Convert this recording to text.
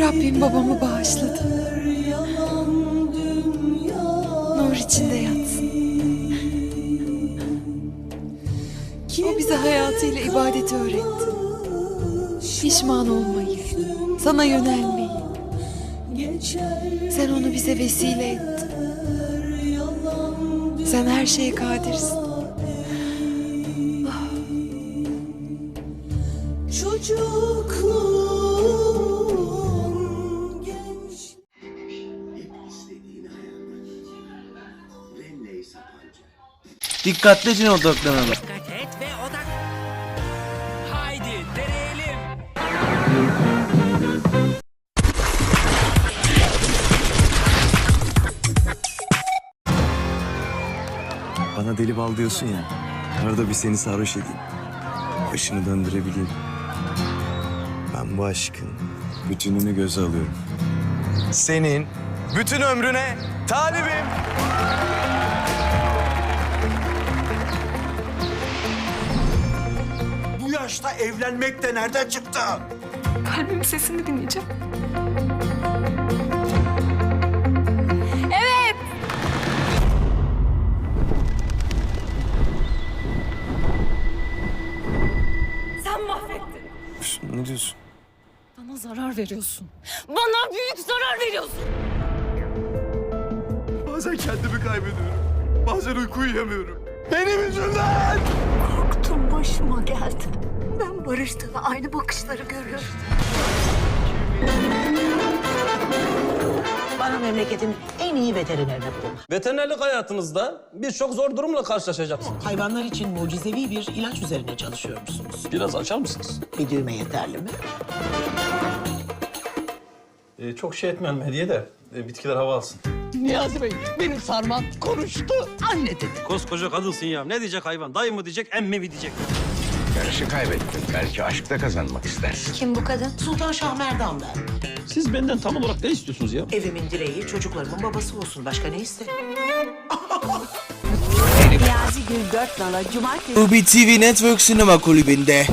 Rabbim babamı bağışladı. Nur içinde yatsın. O bize hayatıyla ibadeti öğretti. Pişman olmayı, sana yönelmeyi. Sen onu bize vesile ettin. Sen her şeye kadirsin. Çocukluğum genç. Dikkatlice odaklanalım. Bana deli bal diyorsun ya. Arada bir seni sarhoş edeyim. Başını döndürebileyim. Ben bu aşkın bütününü göze alıyorum. Senin bütün ömrüne talibim. Bu yaşta evlenmek de nereden çıktı? Kalbimin sesini dinleyeceğim. Ne diyorsun? Bana zarar veriyorsun. Bana büyük zarar veriyorsun. Bazen kendimi kaybediyorum. Bazen uyku uyuyamıyorum. Benim yüzümden! Korktum başıma geldi. Ben barıştığını aynı bakışları görüyorum. Bana memleketin en iyi veterinerini bulun. Veterinerlik hayatınızda birçok zor durumla karşılaşacaksınız. Hayvanlar için mucizevi bir ilaç üzerine çalışıyormuşsunuz. Biraz açar mısınız? Bir düğme yeterli mi? Ee, çok şey etmeyelim hediye de e, bitkiler hava alsın. Niyazi Bey, benim sarman konuştu. Anne dedi. Koskoca kadınsın ya. Ne diyecek hayvan? Dayı mı diyecek, emmi mi diyecek? Yarışı kaybettin. Belki aşkta kazanmak istersin. Kim bu kadın? Sultan Şahmerdan ben. Siz benden tam olarak ne istiyorsunuz ya? Evimin direği çocuklarımın babası olsun. Başka ne isterim? Niyazi Gül Dört Nala Cumartesi Ubi TV Network Sinema Kulübü'nde.